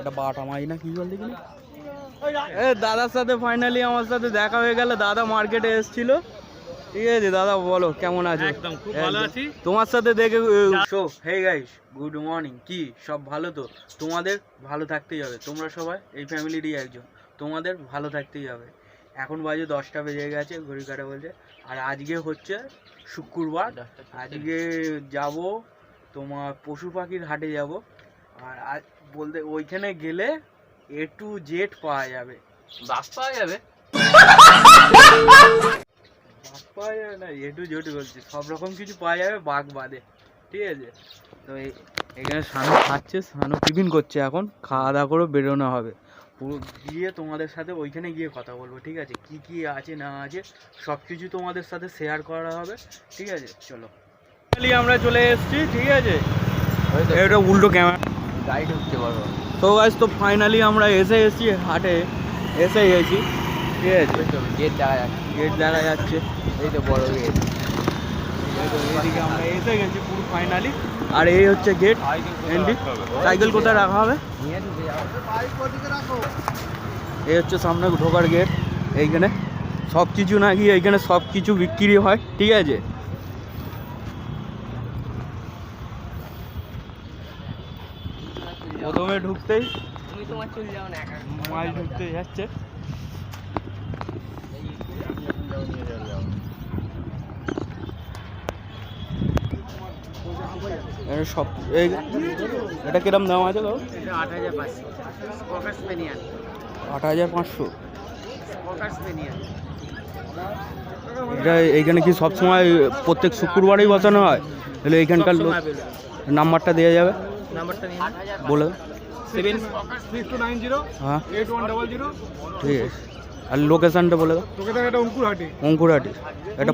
এটা বাটা মাই না কি বল দেখিনি এ দাদার সাথে ফাইনালি আমার সাথে দেখা হয়ে গেল দাদা মার্কেটে এসেছিল। ঠিক আছে দাদা বলো কেমন আছো? একদম, খুব ভালো আছি। তোমার সাথে দেখে so hey guys good morning কি? সব ভালো তো? তোমাদের ভালো থাকতেই হবে তোমরা সবাই এই ফ্যামিলিরই একজন। তোমাদের ভালো থাকতেই হবে। এখন বাজে দশটা বেজে গেছে ঘড়ি কাটা বলছে। আর আজকে হচ্ছে শুক্রবার। আজকে যাব তোমার পশু পাখির হাটে যাব। আর বলতে ওইখানে গেলে এ টু জেড পাওয়া যাবে। বাস পাওয়া যাবে? বাঘ পাওয়া যাবে না এ টু জেড বলছি। সব রকম কিছু পাওয়া যাবে বাঘ বাদে। ঠিক আছে? তো এখানে সানু খাচ্ছে সানু টিফিন করছে এখন। খাওয়া দাওয়া করে বেরোনো হবে। পুরো গিয়ে তোমাদের সাথে ওইখানে গিয়ে কথা বলব ঠিক আছে? কি কি আছে না আছে সব কিছু তোমাদের সাথে শেয়ার করা হবে ঠিক আছে? চলো। আমরা চলে এসেছি ঠিক আছে? এটা উল্টো ক্যামেরা গাইড হচ্ছে বড়। তো গাছ তো ফাইনালি আমরা এসে এসেছি হাটে এসে গেছি ঠিক আছে? গেট দেখা যাচ্ছে। গেট দেখা যাচ্ছে। এই তো বড় গেট এদিকে আমরা এসে গেছি পুরো ফাইনালি আর এই হচ্ছে গেট সাইকেল কোথায় রাখা হবে? এই হচ্ছে সামনে ঢোকার গেট এইখানে সব কিছু না গিয়ে এইখানে সব কিছু বিক্রি হয় ঠিক আছে? প্রথমে ঢুকতেই তুমি তোমার চলে যাও না একা। মাল ঢুকতে যাচ্ছে। সব এই এটা কিরম দাম আছে এটা আট হাজার পাঁচশো। এটা এইখানে কি সব সময় প্রত্যেক শুক্রবারই বসানো হয়? তাহলে এইখানকার লোক নাম্বারটা দেওয়া যাবে? বলে seven six two nine zero হ্যাঁ। এইট ওয়ান ডাবল জিরো ঠিক আছে। আর লোকেশনটা বলে দাও। তোকে দেখা এটা অঙ্কুরহাটি। অঙ্কুরহাটি। এটা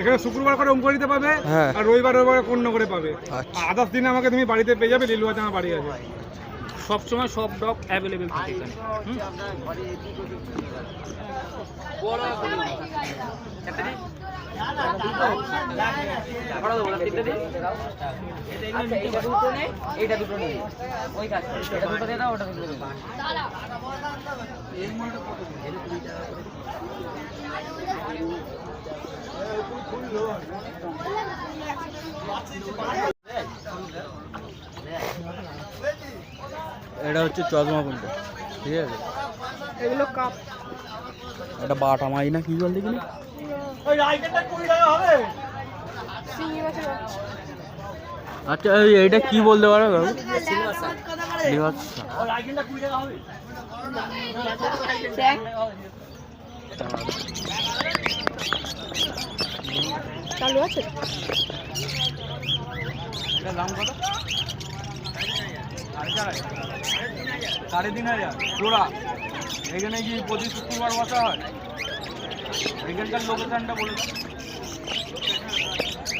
এখানে শুক্রবার করে অঙ্কুরিতে পাবে হ্ঁ। আর রবিবার রবিবার অন্য করে পাবে। আচ্ছা। আদার্স দিনে আমাকে তুমি বাড়িতে পেয়ে যাবে লিলুয়াতে আমার বাড়ি আছে। সব সময় সব ডগ অ্যাভেলেবেল থাকে এখানে। এইটা দুটো নেই। ওই কাজ এটা দুটো দিয়ে দাও ওটা দুটো দিয়ে দাও। এটা হচ্ছে চশমা কোনটা ঠিক আছে? এগুলো কাপ। এটা বাটা মাই না কি বল দেখিনি আচ্ছা এই, এইটা কি বলতে পারো লিভার চালু আছে দাম কত সাড়ে তিন হাজার জোড়া এখানে কি প্রতি শুক্রবার বসা হয় এখানকার লোকেশনটা বলে।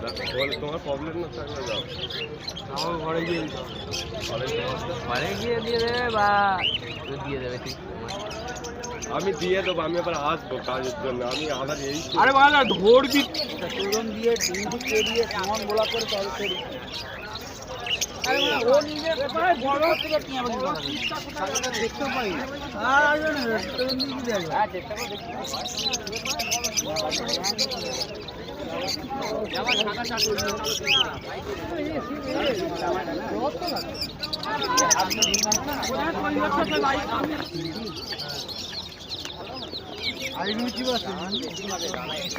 তোমার প্রবলেম না থাকলে যাও আমার ঘরে গিয়ে দিতে হবে ঘরে গিয়ে দিয়ে দেবে বা তো দিয়ে দেবে ঠিক আমি দিয়ে দেবো আমি আবার আসব কাজের জন্য আমি আবার এই আরে বাবা ধরবি চোদন দিয়ে ডিম কে দিয়ে কেমন বলা করে তল করি আরে বাবা, ও নিজে ব্যাপারে বড় থেকে কি আমাকে দেখতে পাই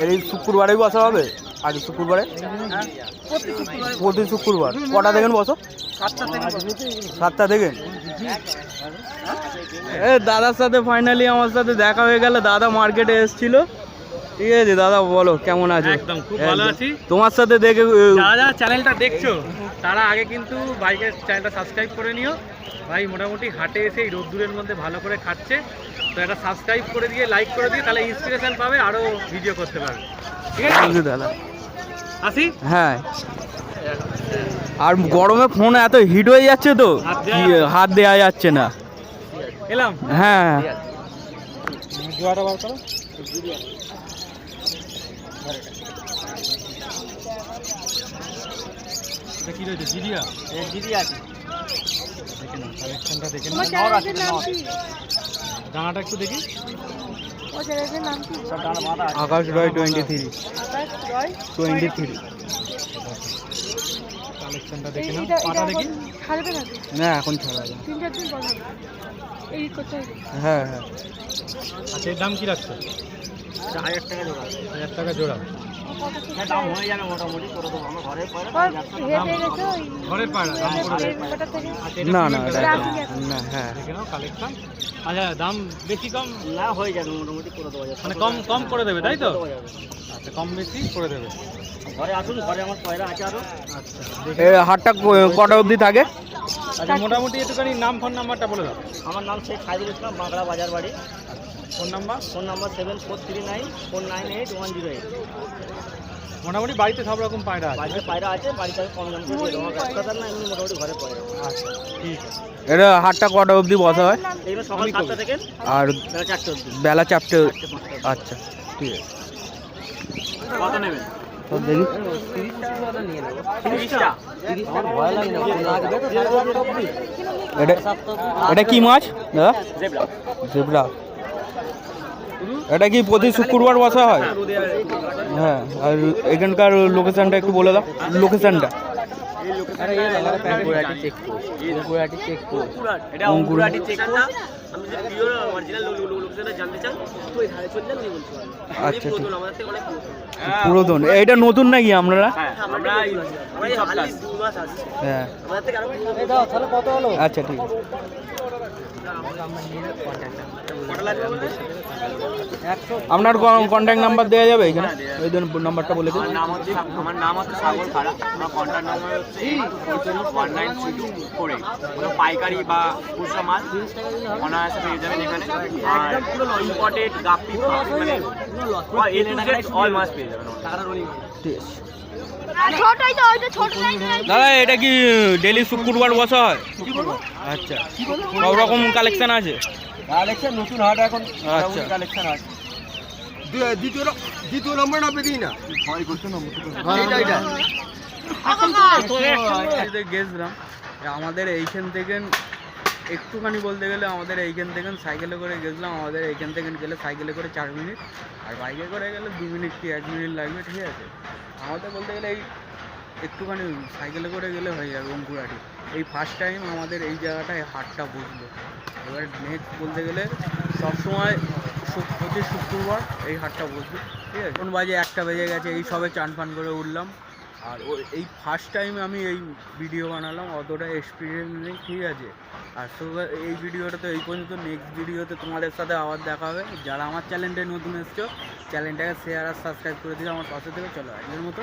এই শুক্রবারেই বসা হবে? আজ শুক্রবারে? প্রতি শুক্রবার। কটা দেখেন বসো? সাতটা দেখেন এ, দাদার সাথে ফাইনালি আমার সাথে দেখা হয়ে গেল। দাদা মার্কেটে এসেছিল। ঠিক আছে দাদা বলো কেমন আছো? একদম, খুব ভালো আছি। তোমার সাথে দেখে যারা চ্যানেলটা দেখছ তারা আগে কিন্তু বাইকের চ্যানেলটা সাবস্ক্রাইব করে নিও। ভাই মোটামুটি হাটে এসে এই রোদ্দুরের মধ্যে ভালো করে খাচ্ছে। তো এটা সাবস্ক্রাইব করে দিয়ে লাইক করে দিয়ে তাহলে ইন্সপিরেশন পাবে আরও ভিডিও করতে পারবে। ঠিক আছে? দাদা। আসি? হ্যাঁ। আর গরমে ফোন এত হিট হয়ে যাচ্ছে তো হাত হাত দেওয়া যাচ্ছে না। এলাম? হ্যাঁ। জোয়াটা বার করো। এটা কি রয়েছে জিরিয়া? দিদি আছে। দেখে না কালেকশনটা দেখে না দানাটা একটু দেখি। Akash Roy twenty three twenty three কালেকশনটা এই- দেখে না পাটা দেখি। ছাড়বে না এখন ছাড়া যাবে। তিন চার দিন পর হবে। করতে হ্যাঁ হ্যাঁ। আচ্ছা এর দাম কি রাখছো? হাজার টাকা জোড়া। হাজার টাকা জোড়া। দাম হয়ে যাবে মোটামুটি করে দেবো আমরা ঘরে না না হ্যাঁ। কালেকশন আচ্ছা দাম বেশি কম? না হয়ে যাবে মোটামুটি করে দেওয়া যাবে। মানে কম কম করে দেবে তাই তো। আচ্ছা কম বেশি করে দেবে। ঘরে আসুন ঘরে আমার পয়লা আছে আরও? আচ্ছা হাটটা ক- কটা অবধি থাকে? আচ্ছা মোটামুটি একটুখানি নাম ফোন নাম্বারটা বলে দাও। আমার নাম শেখ খাইদুল ইসলাম বাংলা বাজার বাড়ি। Phone number? Phone number seven four three nine four nine eight one zero eight মোটামুটি বাড়িতে সব রকম পায়রা আছে। বাড়িতে পায়রা আছে বাড়িতে আমি কম দাম করে দিয়ে দেবো। আমার ব্যবসাদার না এমনি মোটামুটি ঘরে পয়রা আচ্ছা ঠিক আছে। এটা হাটটা কটা অবধি বসা হয়? এইবার সকাল সাতটা থেকে আর বেলা চারটে অবধি। বেলা চারটে চারটে আচ্ছা ঠিক আছে। কত নেবেন? এটা কি মাছ দাদা? জেবরা। জেবরা। এটা কি প্রতি শুক্রবার বসা হয়? হ্যাঁ আর এখানকার লোকেশানটা একটু বলে দাও লোকেশনটা আচ্ছা। পুরাতন। পুরাতন। এটা নতুন নাকি আপনারা? হ্যাঁ হ্যাঁ হলো আচ্ছা ঠিক আছে? আপনার কন্ট্যাক্ট নাম্বার দেওয়া যাবে এখানে? ওই জন্য নাম্বারটা বলে দিন। আমার নাম হচ্ছে আমার নাম হচ্ছে সাগর খাড়া আমার কন্ট্যাক্ট নাম্বার হচ্ছে one nine three two four eight পাইকারি বা খুচরা মাল অনায়াসে পেয়ে যাবেন এখানে। আর ইম্পর্টেন্ট গাপ্পি মানে এ টু জেড অল মাছ পেয়ে যাবেন ঠিক আছে। ছোটই তো ওইটা ছোট নাই দাদা এটা কি ডেলি শুক্রবার বসা হয়? আচ্ছা। সব রকম কালেকশন আছে? কালেকশন নতুন হাট এখন আচ্ছা। কালেকশন আছে দ্বিতীয় দ্বিতীয় নম্বর না পেদিই না? গেছিলাম আমাদের এইখান থেকে একটুখানি বলতে গেলে আমাদের এইখান থেকে সাইকেলে করে গেছিলাম আমাদের এইখান থেকে গেলে সাইকেলে করে চার মিনিট আর বাইকে করে গেলে দু মিনিট কি এক মিনিট লাগবে ঠিক আছে? আমাদের বলতে গেলে এই একটুখানি সাইকেলে করে গেলে হয়ে যাবে অঙ্কুরাটি এই ফার্স্ট টাইম আমাদের এই জায়গাটায় হাটটা বসল। এবার নেক্সট বলতে গেলে সবসময় প্রতি শুক্রবার এই হাটটা বসবে, ঠিক আছে? কোন বাজে একটা বেজে গেছে, এই সবে চান ফান করে উঠলাম। আর এই ফার্স্ট টাইম আমি এই ভিডিও বানালাম, অতটা এক্সপিরিয়েন্স নেই, ঠিক আছে? আর এই ভিডিওটা তো এই পর্যন্ত নেক্সট ভিডিওতে তোমাদের সাথে আবার দেখা হবে। যারা আমার চ্যানেলটায় নতুন এসছো চ্যানেলটাকে শেয়ার আর সাবস্ক্রাইব করে দিলে আমার পাশে থেকে চলো আজকের মতো